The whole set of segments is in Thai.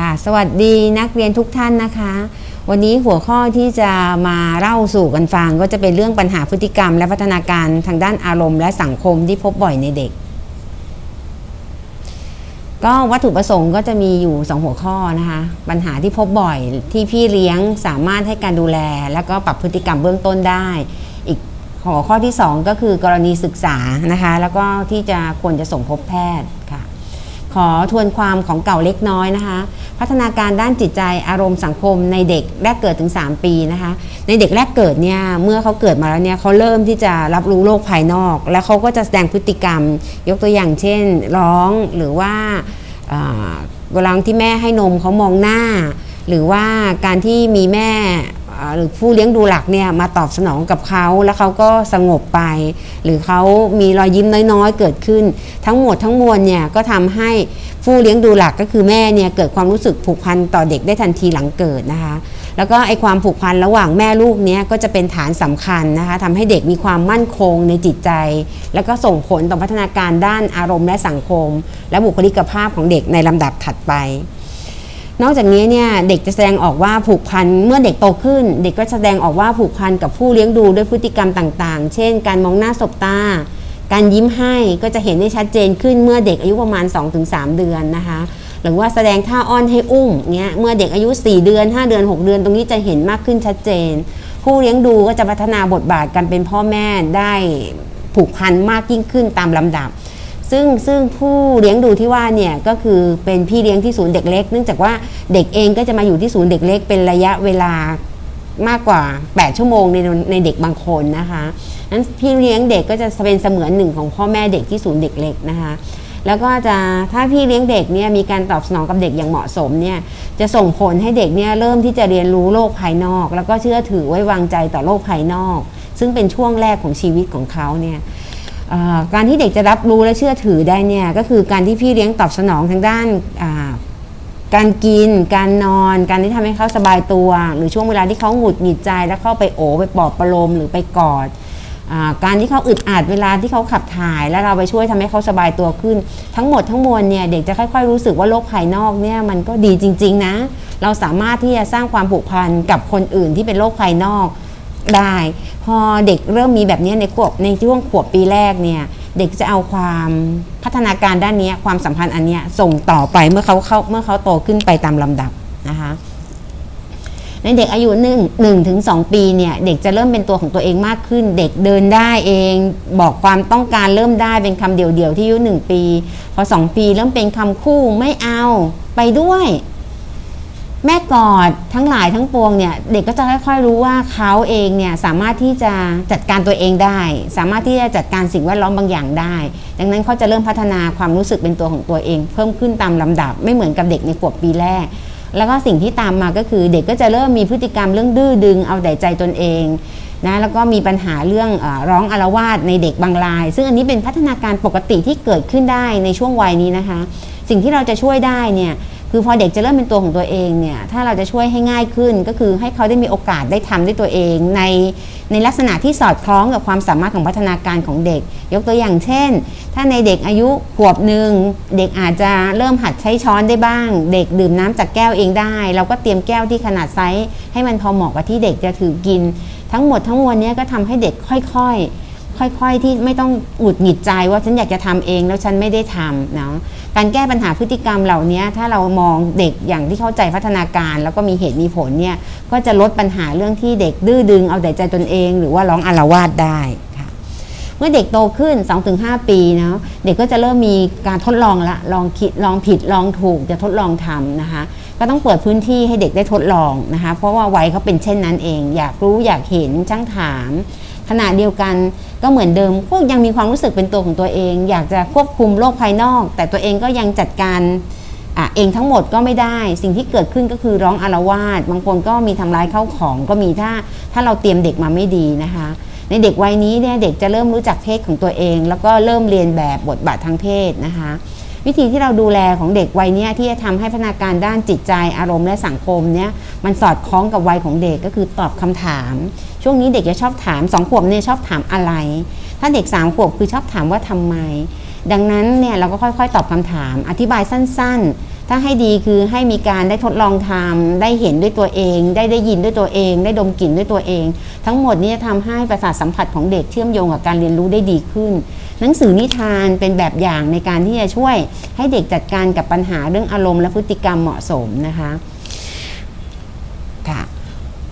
ค่ะ สวัสดีนักเรียนทุกท่านนะคะ วันนี้หัวข้อที่จะมาเล่าสู่กันฟัง ก็จะเป็นเรื่องปัญหาพฤติกรรม และพัฒนาการทางด้านอารมณ์ และสังคมที่พบบ่อยในเด็ก ก็วัตถุประสงค์ก็จะมีอยู่ 2 หัวข้อนะคะ ปัญหาที่พบบ่อยที่พี่เลี้ยงสามารถให้การดูแล แล้วก็ปรับพฤติกรรมเบื้องต้นได้ อีกหัวข้อที่ 2 ก็คือกรณีศึกษานะคะ แล้วก็ที่จะควรจะส่งพบแพทย์ ขอทวนความของเก่าเล็กน้อยนะคะ พัฒนาการด้านจิตใจอารมณ์สังคมในเด็กแรกเกิดถึง 3 ปีนะคะ ในเด็กแรกเกิดเนี่ยเมื่อเขาเกิดมาแล้วเนี่ยเขาเริ่มที่จะรับรู้โลกภายนอก แล้วเขาก็จะแสดงพฤติกรรม ยกตัวอย่างเช่น ร้องหรือว่าเวลาที่แม่ให้นมเขามองหน้า หรือว่าการที่มีแม่ หรือผู้เลี้ยงดูหลักเนี่ยมาตอบสนองกับเขาแล้วเขาก็สงบไป หรือเขามีรอยยิ้มน้อยๆเกิดขึ้น ทั้งหมดทั้งมวลเนี่ยก็ทำให้ผู้เลี้ยงดูหลักก็คือแม่เนี่ยเกิดความรู้สึกผูกพันต่อเด็กได้ทันทีหลังเกิดนะคะ แล้วก็ไอความผูกพันระหว่างแม่ลูกเนี้ยก็จะเป็นฐานสำคัญนะคะทำให้เด็กมีความมั่นคงในจิตใจ แล้วก็ส่งผลต่อพัฒนาการด้านอารมณ์และสังคม และบุคลิกภาพของเด็กในลำดับถัดไป นอกจากนี้เนี่ยเด็กจะแสดงออกว่าผูกพันเมื่อเด็กโตขึ้น เด็กก็แสดงออกว่าผูกพันกับผู้เลี้ยงดูด้วยพฤติกรรมต่างๆ เช่น การมองหน้าสบตา การยิ้มให้ก็จะเห็นได้ชัดเจนขึ้นเมื่อเด็กอายุประมาณ 2-3 เดือนนะคะ หรือว่าแสดงท่าอ้อนให้อุ้มเงี้ยเมื่อเด็กอายุ 4 เดือน 5 เดือน 6 เดือนตรงนี้จะเห็นมากขึ้นชัดเจน ผู้เลี้ยงดูก็จะพัฒนาบทบาทการเป็นพ่อแม่ได้ผูกพันมากยิ่งขึ้นตามลำดับ ซึ่งซึ่งผู้เลี้ยงดูที่ว่าเนี่ยก็คือเป็นพี่เลี้ยงที่ศูนย์เด็กเล็ก เนื่องจากว่าเด็กเองก็จะมาอยู่ที่ศูนย์เด็กเล็ก เป็นระยะเวลามากกว่า 8 ชั่วโมงในในเด็กบางคนนะคะนั้นพี่เลี้ยงเด็กก็จะเป็นเสมือนหนึ่งของพ่อแม่เด็กที่ศูนย์เด็กเล็กนะคะแล้วก็จะถ้าพี่เลี้ยงเด็กเนี่ยมีการตอบสนองกับเด็กอย่างเหมาะสมเนี่ยจะส่งผลให้เด็กเนี่ยเริ่มที่จะเรียนรู้โลกภายนอก แล้วก็เชื่อถือไว้วางใจต่อโลกภายนอก ซึ่งเป็นช่วงแรกของชีวิตของเขาเนี่ย การที่เด็กจะรับรู้และเชื่อถือได้เนี่ยก็คือการที่พี่เลี้ยงตอบสนองทางด้านการกิน การนอน การที่ทำให้เขาสบายตัว หรือช่วงเวลาที่เขาหงุดหงิดใจแล้วเข้าไปโอบไปปลอบประโลมหรือไปกอดอการที่เขาอึดอัดเวลาที่เขาขับถ่าย แล้วเราไปช่วยทำให้เขาสบายตัวขึ้น ทั้งหมดทั้งมวลเนี่ยเด็กจะค่อยๆรู้สึกว่าโลกภายนอกเนี่ยมันก็ดีจริง ๆ นะ เราสามารถที่จะสร้างความผูกพันกับคนอื่นที่เป็นโลกภายนอก ได้ พอเด็กเริ่มมีแบบนี้ในขวบในช่วงขวบปีแรกเนี่ยเด็กจะเอาความพัฒนาการด้านนี้ความสัมพันธ์อันเนี้ยส่งต่อไปเมื่อเขาเขาเมื่อเขาโตขึ้นไปตามลำดับนะคะในเด็กอายุหนึ่งหนึ่งถึงสองปีเนี่ยเด็กจะเริ่มเป็นตัวของตัวเองมากขึ้น เด็กเดินได้เอง บอกความต้องการเริ่มได้เป็นคำเดี่ยวๆที่อายุหนึ่งปี พอสองปีเริ่มเป็นคำคู่ไม่เอาไปด้วย แม่กอดทั้งหลายทั้งปวงเนี่ยเด็กก็จะค่อยๆรู้ว่าเขาเองเนี่ยสามารถที่จะจัดการตัวเองได้ สามารถที่จะจัดการสิ่งแวดล้อมบางอย่างได้ ดังนั้นเขาจะเริ่มพัฒนาความรู้สึกเป็นตัวของตัวเอง เพิ่มขึ้นตามลำดับ ไม่เหมือนกับเด็กในขวบปีแรก แล้วก็สิ่งที่ตามมาก็คือ เด็กก็จะเริ่มมีพฤติกรรมเรื่องดื้อดึงเอาแต่ใจตนเองนะแล้วก็มีปัญหาเรื่องอร้องอารวาสในเด็กบางราย ซึ่งอันนี้เป็นพัฒนาการปกติที่เกิดขึ้นได้ในช่วงวัยนี้นะคะ สิ่งที่เราจะช่วยได้เนี่ย คือพอเด็กจะเริ่มเป็นตัวของตัวเองเนี่ยถ้าเราจะช่วยให้ง่ายขึ้น ก็คือให้เขาได้มีโอกาสได้ทำด้วยตัวเอง ในในลักษณะที่สอดคล้องกับความสามารถของพัฒนาการของเด็ก ยกตัวอย่างเช่น ถ้าในเด็กอายุขวบหนึ่งเด็กอาจจะเริ่มหัดใช้ช้อนได้บ้าง เด็กดื่มน้ำจากแก้วเองได้ เราก็เตรียมแก้วที่ขนาดไซส์ให้มันพอเหมาะกับที่เด็กจะถือกิน ทั้งหมดทั้งมวลนี้ก็ทำให้เด็กค่อยๆ ค่อย ๆ ที่ไม่ต้องหงุดหงิดใจว่าฉันอยากจะทำเองแล้วฉันไม่ได้ทำเนาะการแก้ปัญหาพฤติกรรมเหล่านี้ถ้าเรามองเด็กอย่างที่เข้าใจพัฒนาการ แล้วก็มีเหตุมีผลเนี่ยก็จะลดปัญหาเรื่องที่เด็กดื้อดึงเอาแต่ใจตนเอง หรือว่าร้องอาละวาดได้ค่ะเมื่อเด็กโตขึ้น 2-5 ปีเนาะเด็กก็จะเริ่มมีการทดลองละลองคิดลองผิดลองถูกจะทดลองทำนะคะ ก็ต้องเปิดพื้นที่ให้เด็กได้ทดลองนะคะ เพราะว่าวัยเขาเป็นเช่นนั้นเอง อยากรู้อยากเห็นช่างถาม ขณะเดียวกันก็เหมือนเดิมพวกยังมีความรู้สึกเป็นตัวของตัวเอง อยากจะควบคุมโลกภายนอก แต่ตัวเองก็ยังจัดการอเองทั้งหมดก็ไม่ได้ สิ่งที่เกิดขึ้นก็คือร้องอารวาสบางคนก็มีทำร้ายเข้าของก็มีถ้าถ้าเราเตรียมเด็กมาไม่ดีนะคะ ในเด็กวัยนี้เนี่ยเด็กจะเริ่มรู้จักเพศของตัวเอง แล้วก็เริ่มเรียนแบบบทบาททางเพศนะคะ วิธีที่เราดูแลของเด็กวัยนี้ที่จะทำให้พัฒนาการด้านจิตใจอารมณ์และสังคมเนี่ยมันสอดคล้องกับวัยของเด็กก็คือตอบคำถาม ช่วงนี้เด็กจะชอบถามสองขวบเนี่ยชอบถามอะไร ถ้าเด็กสามขวบคือชอบถามว่าทำไม ดังนั้นเนี่ยเราก็ค่อยๆ ตอบคำถาม อธิบายสั้น ๆถ้าให้ดีคือให้มีการได้ทดลองทำได้เห็นด้วยตัวเอง ได้ได้ยินด้วยตัวเอง ได้ดมกลิ่นด้วยตัวเอง ทั้งหมดนี้จะทำให้ประสาทสัมผัสของเด็กเชื่อมโยงกับการเรียนรู้ได้ดีขึ้น หนังสือนิทานเป็นแบบอย่างในการที่จะช่วยให้เด็กจัดการกับปัญหาเรื่องอารมณ์และพฤติกรรมเหมาะสมนะคะค่ะ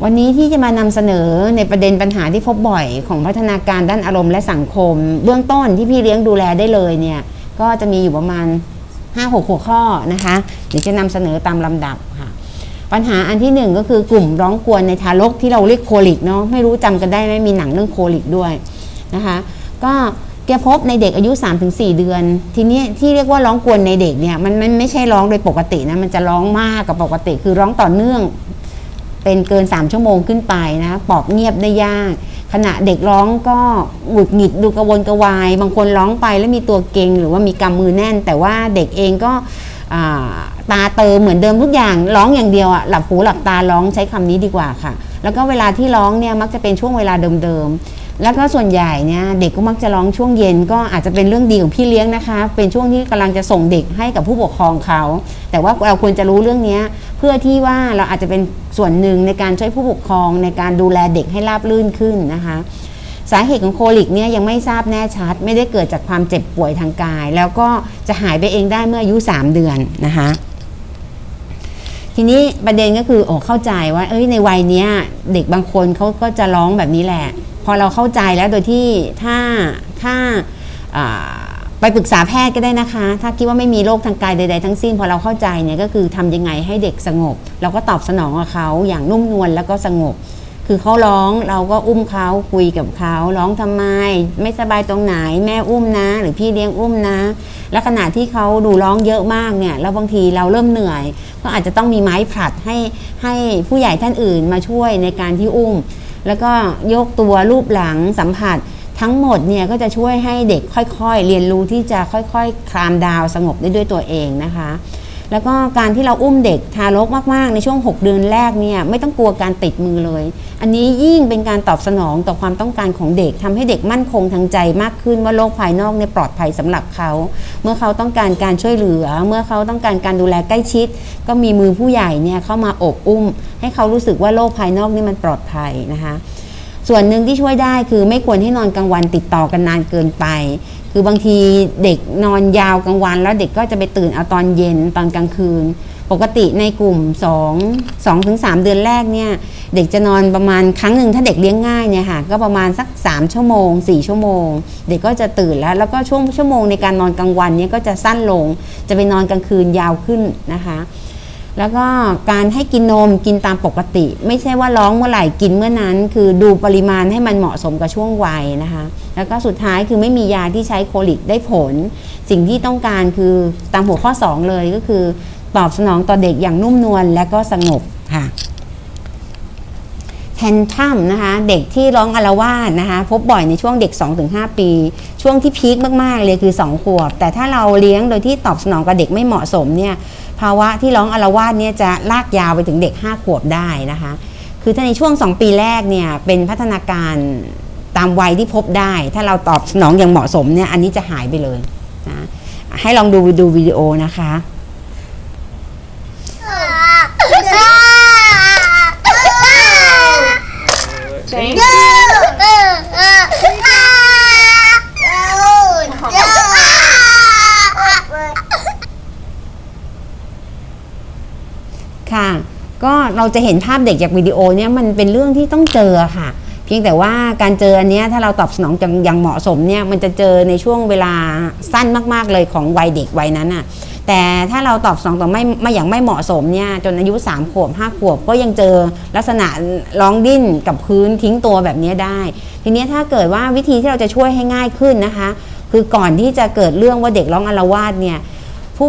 วันนี้ที่จะมานำเสนอในประเด็นปัญหาที่พบบ่อยของพัฒนาการด้านอารมณ์และสังคม เบื้องต้นที่พี่เลี้ยงดูแลได้เลยเนี่ยก็จะมีอยู่ประมาณ 5-6 หัวข้อนะคะเดี๋ยวจะนำเสนอตามลำดับค่ะปัญหาอันที่หนึ่งก็คือกลุ่มร้องกวนในทารกที่เราเรียกโคลิกเนาะไม่รู้จำกันได้ไหมมีหนังเรื่องโคลิกด้วยนะคะ ก็ แกพบในเด็กอายุ 3-4 เดือน ทีนี้ที่เรียกว่าร้องกวนในเด็กเนี่ยมันมันไม่ใช่ร้องโดยปกตินะมันจะร้องมากกับปกติ คือร้องต่อเนื่อง เป็นเกิน 3 ชั่วโมงขึ้นไปนะปอบเงียบได้ยาก ขณะเด็กร้องก็หงุดหงิดดูกระวนกระวาย บางคนร้องไปแล้วมีตัวเกร็งหรือว่ามีกำมือแน่น แต่ว่าเด็กเองก็ตาเติมเหมือนเดิมทุกอย่างร้องอย่างเดียวอะหลับหูหลับตาร้องใช้คำนี้ดีกว่าค่ะ แล้วก็เวลาที่ร้องเนี่ยมักจะเป็นช่วงเวลาเดิมๆ แล้วก็ส่วนใหญ่เนี่ยเด็กก็มักจะร้องช่วงเย็น ก็อาจจะเป็นเรื่องดีของพี่เลี้ยงนะคะ เป็นช่วงที่กำลังจะส่งเด็กให้กับผู้ปกครองเขา แต่ว่าเราควรจะรู้เรื่องนี้เพื่อที่ว่าเราอาจจะเป็นส่วนหนึ่งในการช่วยผู้ปกครองในการดูแลเด็กให้ราบรื่นขึ้นนะคะสาเหตุของโคลิกเนี่ยยังไม่ทราบแน่ชัด ไม่ได้เกิดจากความเจ็บป่วยทางกาย แล้วก็จะหายไปเองได้เมื่ออายุ 3 เดือนนะคะทีนี้ประเด็นก็คือโอ้เข้าใจว่า เอ้ยในวัยเนี้ย เด็กบางคนเขาก็จะร้องแบบนี้แหละพอเราเข้าใจแล้วโดยที่ถ้าถ้าไปปรึกษาแพทย์ก็ได้นะคะ ถ้าคิดว่าไม่มีโรคทางกายใด ๆ ทั้งสิ้น พอเราเข้าใจเนี่ยก็คือทำยังไงให้เด็กสงบ เราก็ตอบสนองกับเขาอย่างนุ่มนวลแล้วก็สงบ คือเขาร้องเราก็อุ้มเขาคุยกับเขาร้องทำไม ไม่สบายตรงไหนแม่อุ้มนะ หรือพี่เลี้ยงอุ้มนะ แล้วขณะที่เขาดูร้องเยอะมากเนี่ยแล้วบางทีเราเริ่มเหนื่อย ก็อาจจะต้องมีไม้ผลัดให้ให้ผู้ใหญ่ท่านอื่นมาช่วยในการที่อุ้ม แล้วก็ยกตัวรูปหลังสัมผัส ทั้งหมดเนี่ยก็จะช่วยให้เด็กค่อยๆ เรียนรู้ที่จะค่อยๆ คลามดาวสงบได้ด้วยตัวเองนะคะ แล้วก็การที่เราอุ้มเด็กทารกมากๆ ในช่วง 6 เดือนแรกเนี่ยไม่ต้องกลัวการติดมือเลย อันนี้ยิ่งเป็นการตอบสนองต่อความต้องการของเด็กทำให้เด็กมั่นคงทางใจมากขึ้นว่าโลกภายนอกเนี่ยปลอดภัยสำหรับเขา เมื่อเขาต้องการการช่วยเหลือ เมื่อเขาต้องการการดูแลใกล้ชิด ก็มีมือผู้ใหญ่เนี่ยเข้ามาอบอุ้ม ให้เขารู้สึกว่าโลกภายนอกนี่มันปลอดภัยนะคะส่วนหนึ่งที่ช่วยได้คือไม่ควรให้นอนกลางวันติดต่อกันนานเกินไป คือบางทีเด็กนอนยาวกลางวัน แล้วเด็กก็จะไปตื่นเอาตอนเย็นตอนกลางคืน ปกติในกลุ่ม 2 2ถึง3เดือนแรกเนี่ยเด็กจะนอนประมาณครั้งหนึ่งถ้าเด็กเลี้ยงง่ายเนี่ยค่ะก็ประมาณสัก 3 ชั่วโมง 4 ชั่วโมง เด็กก็จะตื่นแล้ว แล้วก็ช่วงชั่วโมงในการนอนกลางวันเนี่ยก็จะสั้นลง จะไปนอนกลางคืนยาวขึ้นนะคะ แล้วก็การให้กินนมกินตามปกติ ไม่ใช่ว่าร้องเมื่อไหร่กินเมื่อนั้น คือดูปริมาณให้มันเหมาะสมกับช่วงวัยนะคะ แล้วก็สุดท้ายคือไม่มียาที่ใช้โคลิกได้ผล สิ่งที่ต้องการคือตามหัวข้อ 2 เลยก็คือ ตอบสนองต่อเด็กอย่างนุ่มนวลและก็สงบค่ะแทนทัมนะคะเด็กที่ร้องอารวาสนะคะพบบ่อยในช่วงเด็ก 2-5 ปี ช่วงที่พีคมากๆเลยคือ 2 ขวบ แต่ถ้าเราเลี้ยงโดยที่ตอบสนองกับเด็กไม่เหมาะสมเนี่ย ภาวะที่ร้องอารวาสเนี่ยจะลากยาวไปถึงเด็ก 5 ขวบได้นะคะ คือถ้าในช่วง 2 ปีแรกเนี่ยเป็นพัฒนาการตามวัยที่พบได้ ถ้าเราตอบสนองอย่างเหมาะสมเนี่ยอันนี้จะหายไปเลยนะให้ลองดูดูวิดีโอนะคะ ค่ะ ก็เราจะเห็นภาพเด็กจากวิดีโอเนี่ยมันเป็นเรื่องที่ต้องเจอค่ะ เพียงแต่ว่าการเจออันนี้ถ้าเราตอบสนองอย่างอย่างเหมาะสมเนี่ยมันจะเจอในช่วงเวลาสั้นมากๆเลยของวัยเด็กวัยนั้นอะแต่ถ้าเราตอบสนองต่อไม่ไม่อย่างไม่เหมาะสมเนี่ยจนอายุ3ขวบ5ขวบก็ยังเจอลักษณะร้องดิ้นกับพื้นทิ้งตัวแบบนี้ได้ ทีนี้ถ้าเกิดว่าวิธีที่เราจะช่วยให้ง่ายขึ้นนะคะ คือก่อนที่จะเกิดเรื่องว่าเด็กร้องอารวาสเนี่ยผู้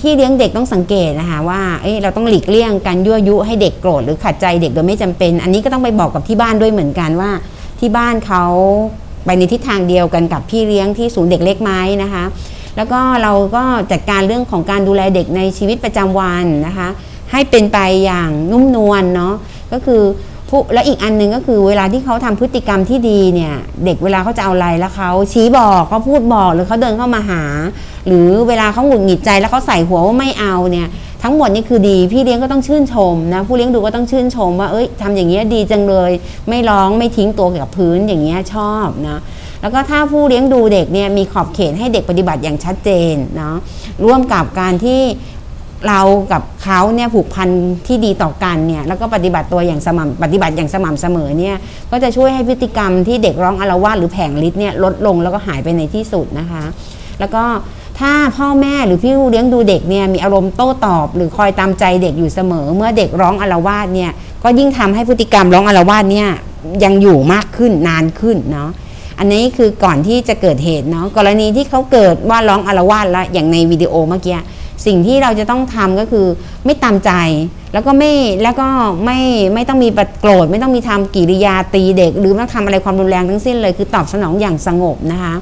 พี่เลี้ยงเด็กต้องสังเกตนะคะว่าเอ้ยเราต้องหลีกเลี่ยงการยั่วยุให้เด็กโกรธหรือขัดใจเด็กโดยไม่จำเป็น อันนี้ก็ต้องไปบอกกับที่บ้านด้วยเหมือนกันว่า ที่บ้านเขาไปในทิศทางเดียวกันกับพี่เลี้ยงที่ศูนย์เด็กเล็กไหมนะคะ แล้วก็เราก็จัดการเรื่องของการดูแลเด็กในชีวิตประจำวันนะคะ ให้เป็นไปอย่างนุ่มนวลเนาะก็คือ ผู้และอีกอันหนึ่งก็คือเวลาที่เขาทำพฤติกรรมที่ดีเนี่ย เด็กเวลาเขาจะเอาอะไรแล้วเขาชี้บอกเขาพูดบอกหรือเขาเดินเข้ามาหา หรือเวลาเขาหงุดหงิดใจแล้วเขาใส่หัวว่าไม่เอาเนี่ย ทั้งหมดนี่คือดี พี่เลี้ยงก็ต้องชื่นชมนะผู้เลี้ยงดูก็ต้องชื่นชมว่าเอ้ยทำอย่างเงี้ยดีจังเลย ไม่ร้องไม่ทิ้งตัวกับพื้นอย่างเงี้ยชอบนะแล้วก็ถ้าผู้เลี้ยงดูเด็กเนี่ยมีขอบเขตให้เด็กปฏิบัติอย่างชัดเจนเนาะร่วมกับการที่ เรากับเขาเนี่ยผูกพันที่ดีต่อกันเนี่ยแล้วก็ปฏิบัติตัวอย่างสม่ำปฏิบัติอย่างสม่ำเสมอเนี่ยก็จะช่วยให้พฤติกรรมที่เด็กร้องอาละวาดหรือแผงฤทธิ์เนี่ยลดลงแล้วก็หายไปในที่สุดนะคะ แล้วก็ถ้าพ่อแม่หรือพี่เลี้ยงดูเด็กเนี่ยมีอารมณ์โต้ตอบ หรือคอยตามใจเด็กอยู่เสมอ เมื่อเด็กร้องอาละวาดเนี่ยก็ยิ่งทำให้พฤติกรรมร้องอาละวาดเนี่ยยังอยู่มากขึ้นนานขึ้นเนาะอันนี้คือก่อนที่จะเกิดเหตุเนาะกรณีที่เขาเกิดว่าร้องอาละวาดแล้วอย่างในวิดีโอเมื่อกี้ สิ่งที่เราจะต้องทำก็คือไม่ตามใจ แล้วก็ไม่แล้วก็ไม่ไม่ต้องมีปโกรธไม่ต้องมีทำกิริยาตีเด็ก หรือไม่ต้องทำอะไรความรุนแรงทั้งสิ้นเลย คือตอบสนองอย่างสงบนะคะ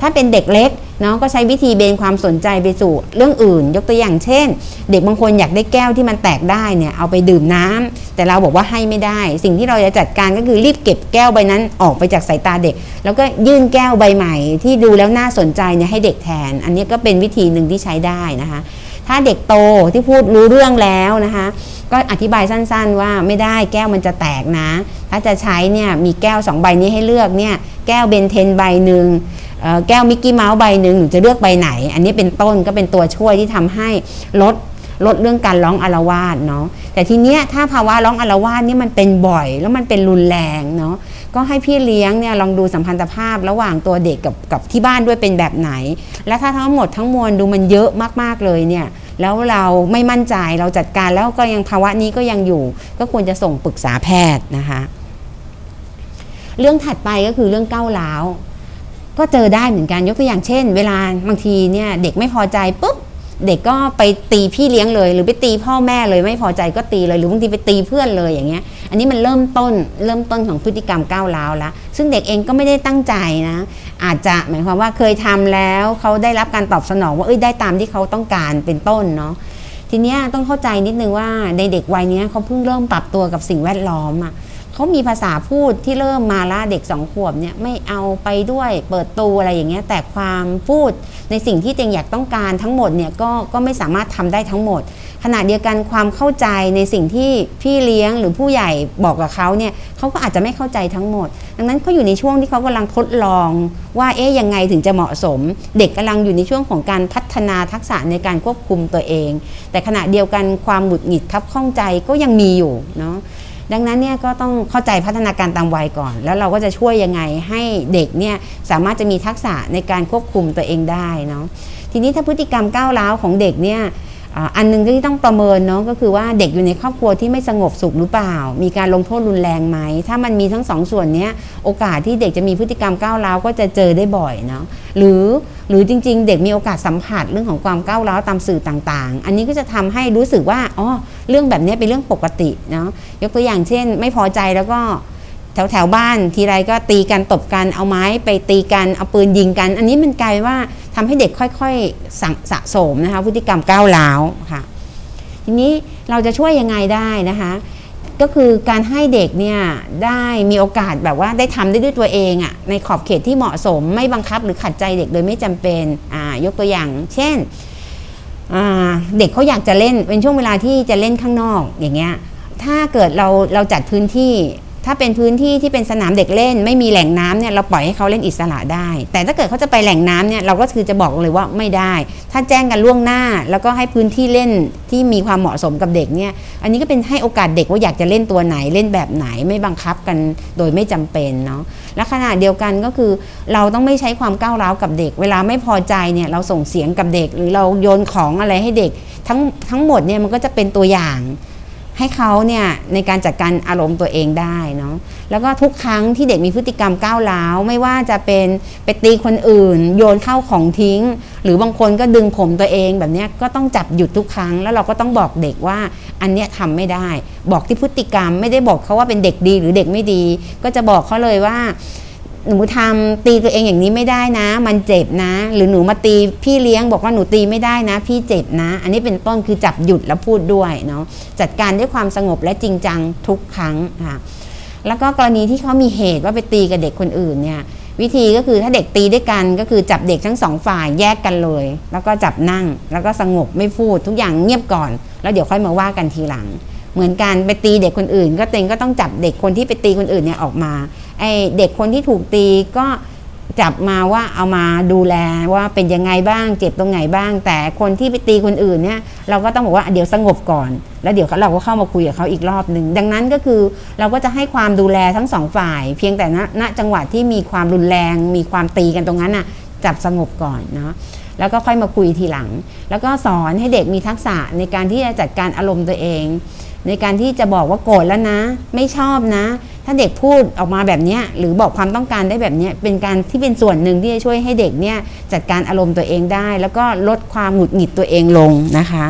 ถ้าเป็นเด็กเล็กเนาะก็ใช้วิธีเบนความสนใจไปสู่เรื่องอื่น ยกตัวอย่างเช่น เด็กบางคนอยากได้แก้วที่มันแตกได้เนี่ยเอาไปดื่มน้ำแต่เราบอกว่าให้ไม่ได้ สิ่งที่เราจะจัดการก็คือรีบเก็บแก้วใบนั้นออกไปจากสายตาเด็ก แล้วก็ยื่นแก้วใบใหม่ ที่ดูแล้วน่าสนใจเนี่ยให้เด็กแทน อันนี้ก็เป็นวิธีหนึ่งที่ใช้ได้นะคะ ถ้าเด็กโตที่พูดรู้เรื่องแล้วนะคะ ก็อธิบายสั้นๆ ว่าไม่ได้แก้วมันจะแตกนะ ถ้าจะใช้เนี่ยมีแก้วสองใบนี้ให้เลือกเนี่ยแก้วเบนเทนใบหนึ่งแก้วมิกกี้เมาส์ใบหนึ่งหนูจะเลือกใบไหน อันนี้เป็นต้นก็เป็นตัวช่วยที่ทำให้ลดลดเรื่องการร้องอาละวาดเนาะแต่ทีเนี้ยถ้าภาวะร้องอาละวาดนี่มันเป็นบ่อย แล้วมันเป็นรุนแรงเนาะก็ให้พี่เลี้ยงเนี่ยลองดูสัมพันธภาพระหว่างตัวเด็กกับกับที่บ้านด้วยเป็นแบบไหน และถ้าทั้งหมดทั้งมวลดูมันเยอะมากๆเลยเนี่ย แล้วเราไม่มั่นใจเราจัดการแล้วก็ยังภาวะนี้ก็ยังอยู่ ก็ควรจะส่งปรึกษาแพทย์นะคะ เรื่องถัดไปก็คือเรื่องก้าวร้าวก็เจอได้เหมือนกันยกตัวอย่างเช่น เวลาบางทีเนี่ยเด็กไม่พอใจปุ๊บ เด็กก็ไปตีพี่เลี้ยงเลย หรือไปตีพ่อแม่เลยไม่พอใจก็ตีเลยหรือบางทีไปตีเพื่อนเลยอย่างเงี้ย อันนี้มันเริ่มต้นเริ่มต้นของพฤติกรรมก้าวร้าวแล้วซึ่งเด็กเองก็ไม่ได้ตั้งใจนะ อาจจะหมายความว่าเคยทำแล้วเขาได้รับการตอบสนองว่าเอ้ยได้ตามที่เขาต้องการเป็นต้นเนาะทีเนี้ยต้องเข้าใจนิดนึงว่าในเด็กวัยนี้เขาเพิ่งเริ่มปรับตัวกับสิ่งแวดล้อมอะ เขามีภาษาพูดที่เริ่มมาละเด็กสองขวบเนี่ยไม่เอาไปด้วยเปิดตูอะไรอย่างเงี้ยแต่ความพูดในสิ่งที่ตัวเองอยากต้องการทั้งหมดเนี่ยก็ก็ไม่สามารถทำได้ทั้งหมด ขณะเดียวกันความเข้าใจในสิ่งที่พี่เลี้ยงหรือผู้ใหญ่บอกกับเขาเนี่ยเขาก็อาจจะไม่เข้าใจทั้งหมด ดังนั้นเขาอยู่ในช่วงที่เขากำลังทดลองว่าเอ๊ะยังไงถึงจะเหมาะสม เด็กกำลังอยู่ในช่วงของการพัฒนาทักษะในการควบคุมตัวเอง แต่ขณะเดียวกันความหงุดหงิดคับข้องใจก็ยังมีอยู่เนาะ ดังนั้นเนี่ยก็ต้องเข้าใจพัฒนาการตามวัยก่อน แล้วเราก็จะช่วยยังไงให้เด็กเนี่ยสามารถจะมีทักษะในการควบคุมตัวเองได้เนาะทีนี้ถ้าพฤติกรรมก้าวร้าวของเด็กเนี่ย อันหนึ่งที่ต้องประเมินเนาะก็คือว่าเด็กอยู่ในครอบครัวที่ไม่สงบสุขหรือเปล่า มีการลงโทษรุนแรงไหม ถ้ามันมีทั้งสองส่วนนี้โอกาสที่เด็กจะมีพฤติกรรมก้าวร้าวก็จะเจอได้บ่อยเนาะหรือหรือจริง ๆ เด็กมีโอกาสสัมผัสเรื่องของความก้าวร้าวตามสื่อต่างๆ อันนี้ก็จะทำให้รู้สึกว่าอ๋อเรื่องแบบนี้เป็นเรื่องปกติเนาะยกตัวอย่างเช่น ไม่พอใจแล้วก็ ถวแถวบ้านทีไรก็ตีกันตบกันเอาไม้ไปตีกันเอาปืนยิงกัน อันนี้มันกลายว่าทำให้เด็กค่อยๆสังสะสมนะคะพฤติกรรมก้าวร้าวค่ะ ทีนี้เราจะช่วยยังไงได้นะคะ ก็คือการให้เด็กเนี่ยได้มีโอกาสแบบว่าได้ทำได้ด้วยตัวเองอะ่ะในขอบเขตที่เหมาะสมไม่บังคับหรือขัดใจเด็กโดยไม่จำเป็นอ่ายกตัวอย่าง เช่นเด็กเขาอยากจะเล่นเป็นช่วงเวลาที่จะเล่นข้างนอกอย่างเงี้ยถ้าเกิดเราเราจัดพื้นที่ ถ้าเป็นพื้นที่ที่เป็นสนามเด็กเล่น ไม่มีแหล่งน้ำเนี่ยเราปล่อยให้เขาเล่นอิสระได้ แต่ถ้าเกิดเขาจะไปแหล่งน้ำเนี่ยเราก็คือจะบอกเลยว่าไม่ได้ ถ้าแจ้งกันล่วงหน้า แล้วก็ให้พื้นที่เล่นที่มีความเหมาะสมกับเด็กเนี่ยอันนี้ก็เป็นให้โอกาสเด็กว่าอยากจะเล่นตัวไหนเล่นแบบไหนไม่บังคับกันโดยไม่จำเป็นเนาะและขณะเดียวกันก็คือเราต้องไม่ใช้ความก้าวร้าวกับเด็ก เวลาไม่พอใจเนี่ยเราส่งเสียงกับเด็กหรือเราโยนของอะไรให้เด็กทั้งทั้งหมดเนี่ยมันก็จะเป็นตัวอย่าง ให้เขาเนี่ยในการจัดการอารมณ์ตัวเองได้เนาะแล้วก็ทุกครั้งที่เด็กมีพฤติกรรมก้าวร้าวไม่ว่าจะเป็นไปตีคนอื่น โยนเข้าของทิ้ง หรือบางคนก็ดึงผมตัวเองแบบนี้ก็ต้องจับหยุดทุกครั้ง แล้วเราก็ต้องบอกเด็กว่าอันเนี้ยทำไม่ได้ บอกที่พฤติกรรมไม่ได้บอกเขาว่าเป็นเด็กดีหรือเด็กไม่ดี ก็จะบอกเขาเลยว่า หนูทำตีตัวเองอย่างนี้ไม่ได้นะ มันเจ็บนะ หรือหนูมาตีพี่เลี้ยงบอกว่าหนูตีไม่ได้นะ พี่เจ็บนะ อันนี้เป็นต้นคือจับหยุดแล้วพูดด้วยเนาะจัดการด้วยความสงบและจริงจังทุกครั้งค่ะแล้วก็กรณีที่เขามีเหตุว่าไปตีกับเด็กคนอื่นเนี่ยวิธีก็คือถ้าเด็กตีด้วยกันก็คือจับเด็กทั้งสองฝ่ายแยกกันเลย แล้วก็จับนั่งแล้วก็สงบไม่พูดทุกอย่างเงียบก่อน แล้วเดี๋ยวค่อยมาว่ากันทีหลัง เหมือนกันไปตีเด็กคนอื่น ก็เต็งก็ต้องจับเด็กคนที่ไปตีคนอื่นเนี่ยออกมา ไอเด็กคนที่ถูกตีก็จับมาว่าเอามาดูแลว่าเป็นยังไงบ้างเจ็บตรงไหนบ้าง แต่คนที่ไปตีคนอื่นเนี่ยเราก็ต้องบอกว่าเดี๋ยวสงบก่อน แล้วเดี๋ยวเราก็เข้ามาคุยกับเขาอีกรอบหนึ่งดังนั้นก็คือเราก็จะให้ความดูแลทั้งสองฝ่าย เพียงแต่ณณจังหวะที่มีความรุนแรง มีความตีกันตรงนั้นน่ะจับสงบก่อนเนาะแล้วก็ค่อยมาคุยทีหลัง แล้วก็สอนให้เด็กมีทักษะในการที่จะจัดการอารมณ์ตัวเอง ในการที่จะบอกว่าโกรธแล้วนะ ไม่ชอบนะ ถ้าเด็กพูดออกมาแบบนี้หรือบอกความต้องการได้แบบนี้เป็นการที่เป็นส่วนหนึ่งที่จะช่วยให้เด็กเนี่ยจัดการอารมณ์ตัวเองได้ แล้วก็ลดความหงุดหงิดตัวเองลงนะคะ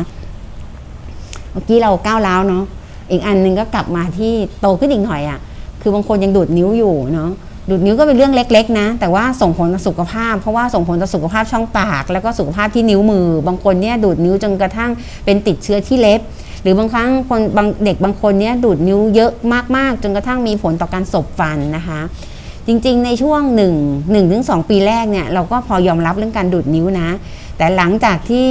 เมื่อกี้เราก้าวร้าวเนาะอีกอันหนึ่งก็กลับมาที่โตขึ้นอีกหน่อยอะ่ะคือบางคนยังดูดนิ้วอยู่เนาะ ดูดนิ้วก็เป็นเรื่องเล็กๆนะ แต่ว่าส่งผลต่อสุขภาพ เพราะว่าส่งผลต่อสุขภาพช่องปาก แล้วก็สุขภาพที่นิ้วมือ บางคนเนี่ยดูดนิ้วจนกระทั่งเป็นติดเชื้อที่เล็บ หรือบางครั้งคนบางเด็กบางคนเนี่ยดูดนิ้วเยอะมากๆ จนกระทั่งมีผลต่อการสบฟันนะคะจริงๆ ในช่วง 1 1ถึง2ปีแรกเนี่ยเราก็พอยอมรับเรื่องการดูดนิ้วนะ แต่หลังจากที่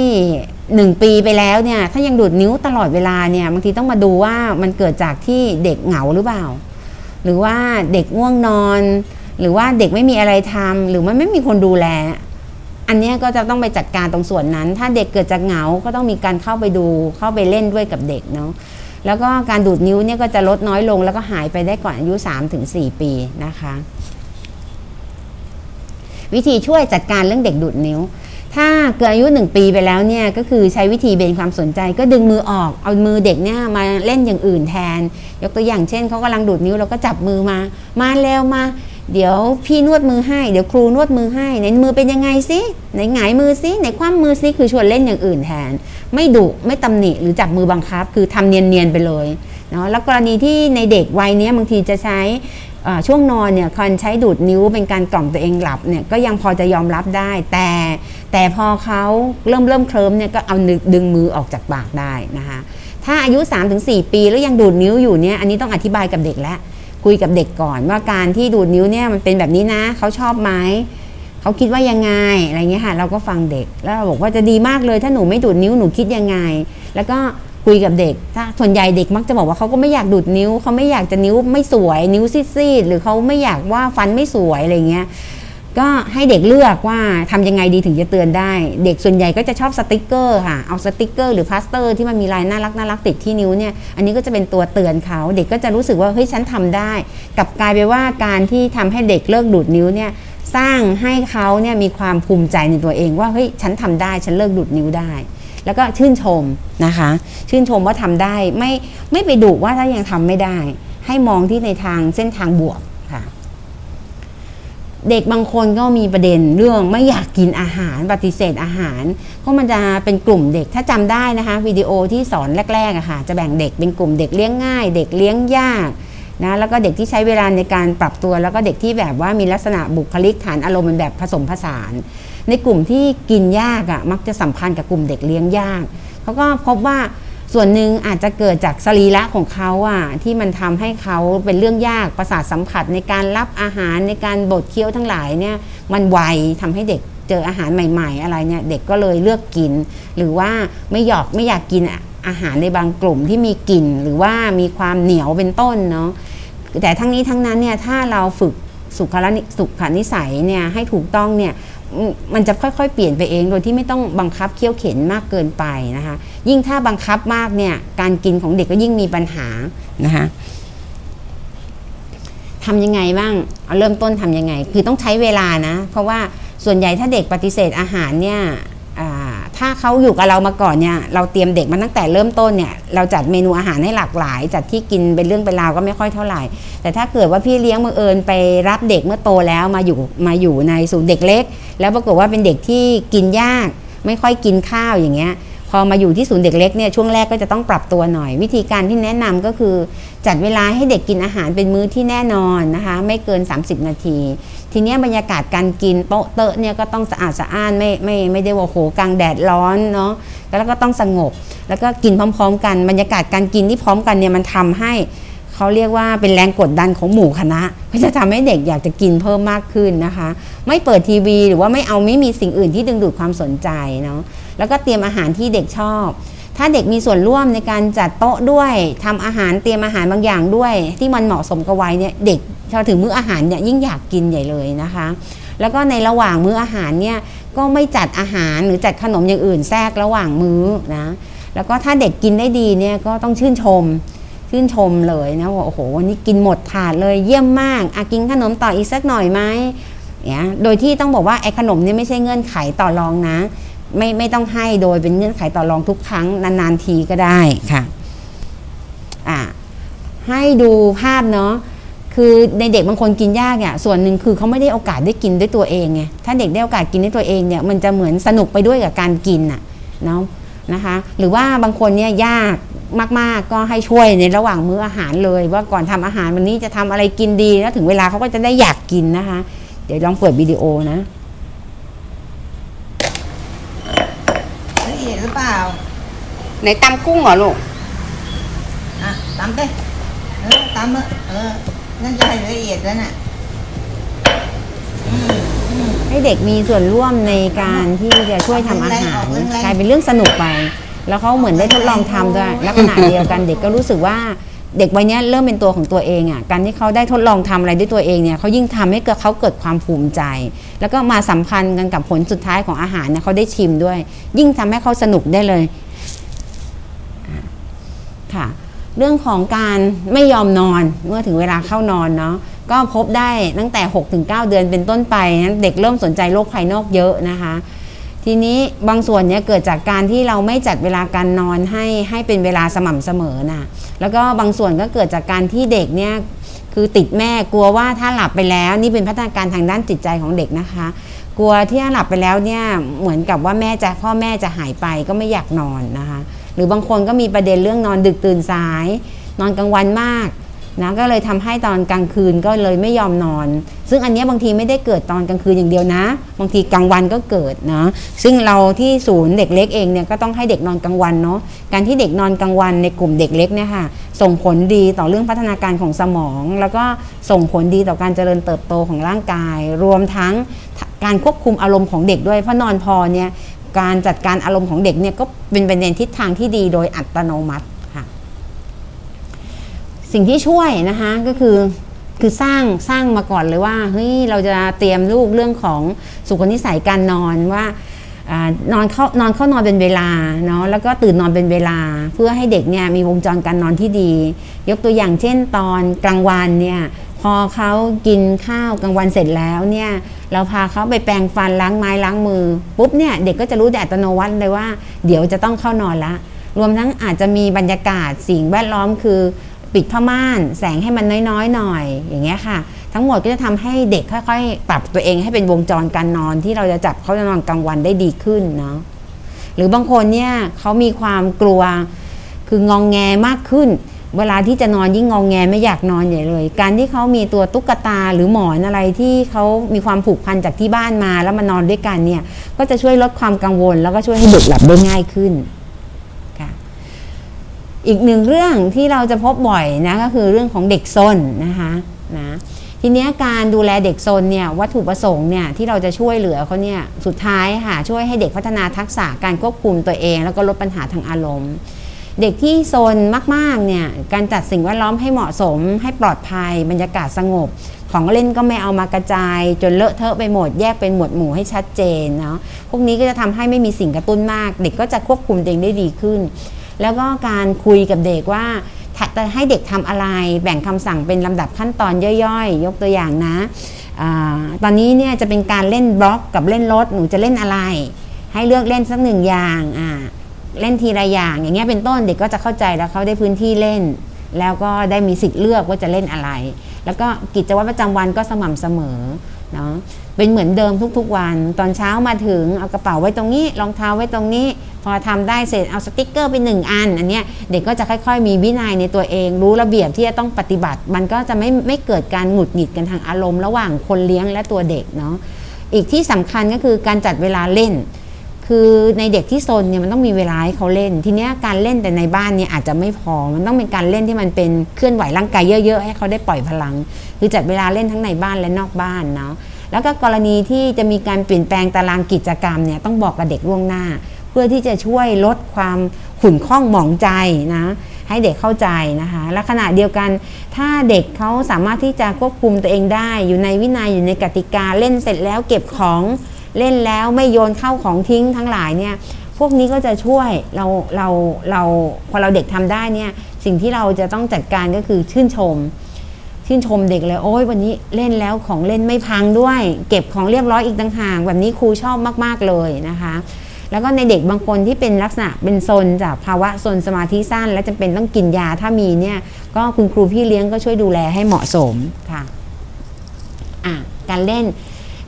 1 ปีไปแล้วเนี่ยถ้ายังดูดนิ้วตลอดเวลาเนี่ยบางทีต้องมาดูว่ามันเกิดจากที่เด็กเหงาหรือเปล่า หรือว่าเด็กง่วงนอน หรือว่าเด็กไม่มีอะไรทำหรือมันไม่มีคนดูแล อันนี้ก็จะต้องไปจัดการตรงส่วนนั้น ถ้าเด็กเกิดจากเหงา ก็ต้องมีการเข้าไปดูเข้าไปเล่นด้วยกับเด็กเนาะแล้วก็การดูดนิ้วเนี่ยก็จะลดน้อยลง แล้วก็หายไปได้ก่อนอายุ 3-4 ปีนะคะ วิธีช่วยจัดการเรื่องเด็กดูดนิ้ว ถ้าเกิดอายุ 1 ปีไปแล้วเนี่ยก็คือใช้วิธีเบนความสนใจ ก็ดึงมือออกเอามือเด็กเนี่ยมาเล่นอย่างอื่นแทน ยกตัวอย่างเช่นเขากำลังดูดนิ้วเราก็จับมือมา มาแล้วมา เดี๋ยวพี่นวดมือให้ เดี๋ยวครูนวดมือให้ไหนมือเป็นยังไงซิไหนหงายมือซิไหนคว่ำมือซิคือชวนเล่นอย่างอื่นแทน ไม่ดุไม่ตำหนิหรือจับมือบังคับ คือทำเนียนๆไปเลยเนาะแล้วกรณีที่ในเด็กวัยนี้บางทีจะใช้ ช่วงนอนเนี่ยคนใช้ดูดนิ้วเป็นการกล่อมตัวเองหลับเนี่ยก็ยังพอจะยอมรับได้ แต่แต่พอเขาเริ่มเริ่มเคลิ้มเนี่ยก็เอานึกดึงมือออกจากปากได้นะคะถ้าอายุ 3-4 ปีแล้วยังดูดนิ้วอยู่เนี่ยอันนี้ต้องอธิบายกับเด็กแล้วคุยกับเด็กก่อนว่าการที่ดูดนิ้วเนี่ยมันเป็นแบบนี้นะเขาชอบไหมเขาคิดว่ายังไงอะไรเงี้ยค่ะเราก็ฟังเด็กแล้วเราบอกว่าจะดีมากเลยถ้าหนูไม่ดูดนิ้วหนูคิดยังไง แล้วก็ คุยกับเด็กถ้าส่วนใหญ่เด็กมักจะบอกว่าเขาก็ไม่อยากดูดนิ้วเขาไม่อยากจะนิ้วไม่สวย นิ้วซีดๆหรือเขาไม่อยากว่าฟันไม่สวยอะไรเงี้ยก็ให้เด็กเลือกว่าทำยังไงดีถึงจะเตือนได้ เด็กส่วนใหญ่ก็จะชอบสติกเกอร์ค่ะเอาสติกเกอร์หรือพลาสเตอร์ที่มันมีลายน่ารักน่ารักติดที่นิ้วเนี่ยอันนี้ก็จะเป็นตัวเตือนเขา เด็กก็จะรู้สึกว่าเฮ้ยฉันทำได้กลับกลายไปว่าการที่ทำให้เด็กเลิกดูดนิ้วเนี่ยสร้างให้เขาเนี่ยมีความภูมิใจในตัวเองว่าเฮ้ยฉันทำได้ฉันเลิกดูดนิ้วได้ แล้วก็ชื่นชมนะคะ ชื่นชมว่าทำได้ไม่ไม่ไปดุว่าถ้ายังทำไม่ได้ ให้มองที่ในทางเส้นทางบวกค่ะ เด็กบางคนก็มีประเด็นเรื่องไม่อยากกินอาหารปฏิเสธอาหารเพราะมันจะเป็นกลุ่มเด็กถ้าจำได้นะคะวิดีโอที่สอนแรกๆอะค่ะ จะแบ่งเด็กเป็นกลุ่มเด็กเลี้ยงง่าย เด็กเลี้ยงยากนะแล้วก็เด็กที่ใช้เวลาในการปรับตัว แล้วก็เด็กที่แบบว่ามีลักษณะบุคลิกฐานอารมณ์เป็นแบบผสมผสาน ในกลุ่มที่กินยากอะมักจะสัมพันธ์กับกลุ่มเด็กเลี้ยงยากเขาก็พบว่าส่วนหนึ่งอาจจะเกิดจากสรีระของเขาอะที่มันทำให้เขาเป็นเรื่องยากประสาทสัมผัสในการรับอาหารในการบดเคี้ยวทั้งหลายเนี่ยมันไวทำให้เด็กเจออาหารใหม่ ๆ อะไรเนี่ยเด็กก็เลยเลือกกิน หรือว่าไม่หยอกไม่อยากกินอาหารในบางกลุ่มที่มีกลิ่น หรือว่ามีความเหนียวเป็นต้นเนาะแต่ทั้งนี้ทั้งนั้นเนี่ยถ้าเราฝึก สุขนิสุขนิสัยเนี่ยให้ถูกต้องเนี่ยมันจะค่อยๆ เปลี่ยนไปเอง โดยที่ไม่ต้องบังคับเคี่ยวเข็นมากเกินไปนะคะ ยิ่งถ้าบังคับมากเนี่ยการกินของเด็กก็ยิ่งมีปัญหานะคะทำยังไงบ้างเอาเริ่มต้นทำยังไง คือต้องใช้เวลานะ เพราะว่าส่วนใหญ่ถ้าเด็กปฏิเสธอาหารเนี่ย ถ้าเขาอยู่กับเรามาก่อนเนี่ยเราเตรียมเด็กมาตั้งแต่เริ่มต้นเนี่ยเราจัดเมนูอาหารให้หลากหลาย จัดที่กินเป็นเรื่องเป็นราวก็ไม่ค่อยเท่าไหร่ แต่ถ้าเกิดว่าพี่เลี้ยงบังเอิญไปรับเด็กเมื่อโตแล้วมาอยู่มาอยู่ในศูนย์เด็กเล็ก แล้วปรากฏว่าเป็นเด็กที่กินยาก ไม่ค่อยกินข้าวอย่างเงี้ย พอมาอยู่ที่ศูนย์เด็กเล็กเนี่ยช่วงแรกก็จะต้องปรับตัวหน่อย วิธีการที่แนะนำก็คือ จัดเวลาให้เด็กกินอาหารเป็นมื้อที่แน่นอนนะคะไม่เกิน 30 นาที ทีนี้บรรยากาศการกินโต๊ะเตอะเนี่ยก็ต้องสะอาดสะอ้านไม่ไม่ไม่ได้ว่าโหกลางแดดร้อนเนาะแล้วก็ต้องสงบ แล้วก็กินพร้อม ๆ กันบรรยากาศการกินที่พร้อมกันเนี่ยมันทำให้เขาเรียกว่าเป็นแรงกดดันของหมู่คณะก็จะทำให้เด็กอยากจะกินเพิ่มมากขึ้นนะคะ ไม่เปิดทีวีหรือว่าไม่เอาไม่มีสิ่งอื่นที่ดึงดูดความสนใจเนาะ แล้วก็เตรียมอาหารที่เด็กชอบ ถ้าเด็กมีส่วนร่วมในการจัดโต๊ะด้วยทำอาหารเตรียมอาหารบางอย่างด้วย ที่มันเหมาะสมกับวัยเนี่ยเด็กพอถึงมื้ออาหารเนี่ยยิ่งอยากกินใหญ่เลยนะคะ แล้วก็ในระหว่างมื้ออาหารเนี่ยก็ไม่จัดอาหารหรือจัดขนมอย่างอื่นแทรกระหว่างมื้อนะแล้วก็ถ้าเด็กกินได้ดีเนี่ยก็ต้องชื่นชมชื่นชมเลยนะว่าโอ้โหวันนี้กินหมดถาดเลยเยี่ยมมากอะกินขนมต่ออีกสักหน่อยไหมเนี่ยโดยที่ต้องบอกว่าไอ้ขนมเนี่ยไม่ใช่เงื่อนไขต่อรองนะ ไม่ไม่ต้องให้โดยเป็นเงื่อนไขต่อรองทุกครั้งนานๆทีก็ได้ค่ะอะให้ดูภาพเนาะคือในเด็กบางคนกินยากเนี่ยส่วนหนึ่งคือเขาไม่ได้โอกาสได้กินด้วยตัวเองไงถ้าเด็กได้โอกาสกินด้วยตัวเองเนี่ยมันจะเหมือนสนุกไปด้วยกับการกินน่ะเนาะนะคะหรือว่าบางคนเนี่ยยากมากๆก็ให้ช่วยในระหว่างมื้ออาหารเลย ว่าก่อนทำอาหารวันนี้จะทำอะไรกินดีแล้วถึงเวลาเขาก็จะได้อยากกินนะคะ เดี๋ยวลองเปิดวิดีโอนะ เอียดหรือเปล่าในตำกุ้งเหรอลูก อะตำไปเออตำเออเออนั่นจะให้ละเอียดแล้วน่ะให้เด็กมีส่วนร่วมในการที่จะช่วยทำอาหารกลายเป็นเรื่องสนุกไป แล้วเขาเหมือนได้ทดลองทำด้วยลักษณะเดียวกันเด็กก็รู้สึกว่า เด็กวัยนี้เริ่มเป็นตัวของตัวเองอะการที่เขาได้ทดลองทำอะไรด้วยตัวเองเนี่ยเขายิ่งทำให้เกิดเขาเกิดความภูมิใจ แล้วก็มาสัมพันธ์กันกับผลสุดท้ายของอาหารเนี่ยเขาได้ชิมด้วย ยิ่งทำให้เขาสนุกได้เลยค่ะ เรื่องของการไม่ยอมนอนเมื่อถึงเวลาเข้านอนเนาะก็พบได้ตั้งแต่ 6-9 เดือนเป็นต้นไปนะเด็กเริ่มสนใจโลกภายนอกเยอะนะคะ ทีนี้บางส่วนเนี่ยเกิดจากการที่เราไม่จัดเวลาการนอนให้ให้เป็นเวลาสม่ำเสมอนะแล้วก็บางส่วนก็เกิดจากการที่เด็กเนี่ยคือติดแม่กลัวว่าถ้าหลับไปแล้วนี่เป็นพัฒนาการทางด้านจิตใจของเด็กนะคะ กลัวที่หลับไปแล้วเนี่ยเหมือนกับว่าแม่จะพ่อแม่จะหายไปก็ไม่อยากนอนนะคะ หรือบางคนก็มีประเด็นเรื่องนอนดึกตื่นสาย นอนกลางวันมาก นะก็เลยทำให้ตอนกลางคืนก็เลยไม่ยอมนอน ซึ่งอันนี้บางทีไม่ได้เกิดตอนกลางคืนอย่างเดียวนะ บางทีกลางวันก็เกิดนะซึ่งเราที่ศูนย์เด็กเล็กเองเนี่ยก็ต้องให้เด็กนอนกลางวันเนาะการที่เด็กนอนกลางวันในกลุ่มเด็กเล็กเนี่ยค่ะส่งผลดีต่อเรื่องพัฒนาการของสมอง แล้วก็ส่งผลดีต่อการเจริญเติบโตของร่างกาย รวมทั้งการควบคุมอารมณ์ของเด็กด้วยเพราะนอนพอเนี่ยการจัดการอารมณ์ของเด็กเนี่ยก็เป็นไปในทิศทางที่ดีโดยอัตโนมัติ สิ่งที่ช่วยนะคะก็คือคือสร้างสร้างมาก่อนเลยว่าเฮ้ยเราจะเตรียมลูกเรื่องของสุขนิสัยการนอนว่าอนอนเข้านอนเข้านอนเป็นเวลาเนาะแล้วก็ตื่นนอนเป็นเวลา เพื่อให้เด็กเนี่ยมีวงจรการนอนที่ดี ยกตัวอย่างเช่นตอนกลางวันเนี่ยพอเขากินข้าวกลางวันเสร็จแล้วเนี่ยเราพาเขาไปแปรงฟันล้างไม้ล้างมือปุ๊บเนี่ยเด็กก็จะรู้แต่อัตโนมัติเลยว่า เดี๋ยวจะต้องเข้านอนละรวมทั้งอาจจะมีบรรยากาศสิ่งแวดล้อมคือ ปิดผ้าม่าน แสงให้มันน้อยๆหน่อย อย่างเงี้ยค่ะ ทั้งหมดก็จะทำให้เด็กค่อยๆ ปรับตัวเองให้เป็นวงจรการนอนที่เราจะจับเขาจะนอนกลางวันได้ดีขึ้นเนาะหรือบางคนเนี่ยเขามีความกลัวคืององแงมากขึ้น เวลาที่จะนอนยิ่งงองแงไม่อยากนอนใหญ่เลย การที่เขามีตัวตุ๊กตาหรือหมอนอะไรที่เขามีความผูกพันจากที่บ้านมาแล้วมานอนด้วยกันเนี่ยก็จะช่วยลดความกังวล แล้วก็ช่วยให้เด็กหลับได้ง่ายขึ้น อีกหนึ่งเรื่องที่เราจะพบบ่อยนะก็คือเรื่องของเด็กซนนะคะนะทีนี้การดูแลเด็กซนเนี่ยวัตถุประสงค์เนี่ยที่เราจะช่วยเหลือเขาเนี่ยสุดท้ายค่ะช่วยให้เด็กพัฒนาทักษะการควบคุมตัวเอง แล้วก็ลดปัญหาทางอารมณ์ เด็กที่โซนมากๆเนี่ยการจัดสิ่งแวดล้อมให้เหมาะสม ให้ปลอดภัย บรรยากาศสงบ ของเล่นก็ไม่เอามากระจาย จนเลอะเทอะไปหมดแยกเป็นหมวดหมู่ให้ชัดเจนเนาะพวกนี้ก็จะทำให้ไม่มีสิ่งกระตุ้นมาก เด็กก็จะควบคุมตัวเองได้ดีขึ้น แล้วก็การคุยกับเด็กว่าจะให้เด็กทำอะไร แบ่งคำสั่งเป็นลำดับขั้นตอนย่อยๆ ยกตัวอย่างนะอตอนนี้เนี่ยจะเป็นการเล่นบล็อกกับเล่นรถหนูจะเล่นอะไร ให้เลือกเล่นสักหนึ่งอย่างอ่าเล่นทีละอย่างอย่างเงี้ยเป็นต้นเด็กก็จะเข้าใจแล้วเขาได้พื้นที่เล่น แล้วก็ได้มีสิทธิ์เลือกว่าจะเล่นอะไร แล้วก็กิจวัตรประจำวันก็สม่ำเสมอเนาะ เป็นเหมือนเดิมทุกๆวัน ตอนเช้ามาถึงเอากระเป๋าไว้ตรงนี้รองเท้าไว้ตรงนี้ พอทำได้เสร็จเอาสติกเกอร์ไปหนึ่งอันอันเนี้ยเด็กก็จะค่อยๆ มีวินัยในตัวเอง รู้ระเบียบที่จะต้องปฏิบัติ มันก็จะไม่ไม่เกิดการหงุดหงิดกันทางอารมณ์ ระหว่างคนเลี้ยงและตัวเด็กเนาะอีกที่สำคัญก็คือการจัดเวลาเล่นคคือในเด็กที่ซนเนี่ยมันต้องมีเวลาให้เขาเล่น ทีเนี้ยการเล่นแต่ในบ้านเนี่ยอาจจะไม่พอ มันต้องเป็นการเล่นที่มันเป็นเคลื่อนไหวร่างกายเยอะๆ ให้เขาได้ปล่อยพลัง คือจัดเวลาเล่นทั้งในบ้านและนอกบ้านเนาะ แล้วก็กรณีที่จะมีการเปลี่ยนแปลงตารางกิจกรรมเนี่ยต้องบอกกับเด็กล่วงหน้า เพื่อที่จะช่วยลดความขุ่นข้องหมองใจนะให้เด็กเข้าใจนะคะและขณะเดียวกัน ถ้าเด็กเขาสามารถที่จะควบคุมตัวเองได้ อยู่ในวินัยอยู่ในกติกาเล่นเสร็จแล้วเก็บของเล่นแล้วไม่โยนเข้าของทิ้งทั้งหลายเนี่ยพวกนี้ก็จะช่วยเราเราเราพอเราเด็กทำได้เนี่ยสิ่งที่เราจะต้องจัดการก็คือชื่นชม ชื่นชมเด็กเลยโอ้ยวันนี้เล่นแล้วของเล่นไม่พังด้วย เก็บของเรียบร้อยอีกต่างหากแบบนี้ครูชอบมากๆเลยนะคะ แล้วก็ในเด็กบางคนที่เป็นลักษณะเป็นโซนจากภาวะโซนสมาธิสั้น และจำเป็นต้องกินยาถ้ามีเนี่ยก็คุณครูพี่เลี้ยงก็ช่วยดูแลให้เหมาะสมค่ะอะการเล่น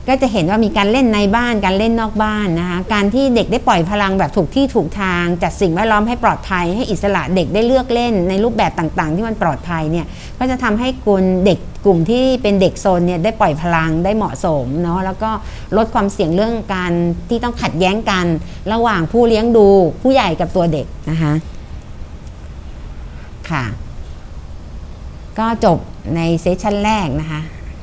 ก็จะเห็นว่ามีการเล่นในบ้านการเล่นนอกบ้านนะคะการที่เด็กได้ปล่อยพลังแบบถูกที่ถูกทาง จัดสิ่งแวดล้อมให้ปลอดภัย ให้อิสระเด็กได้เลือกเล่นในรูปแบบต่างๆ ที่มันปลอดภัยเนี่ยก็จะทำให้กลุ่มเด็กกลุ่มที่เป็นเด็กโซนเนี่ยได้ปล่อยพลังได้เหมาะสมเนาะแล้วก็ลดความเสี่ยงเรื่องการที่ต้องขัดแย้งกัน ระหว่างผู้เลี้ยงดูผู้ใหญ่กับตัวเด็กนะคะค่ะ ก็จบในเซสชันแรกนะคะ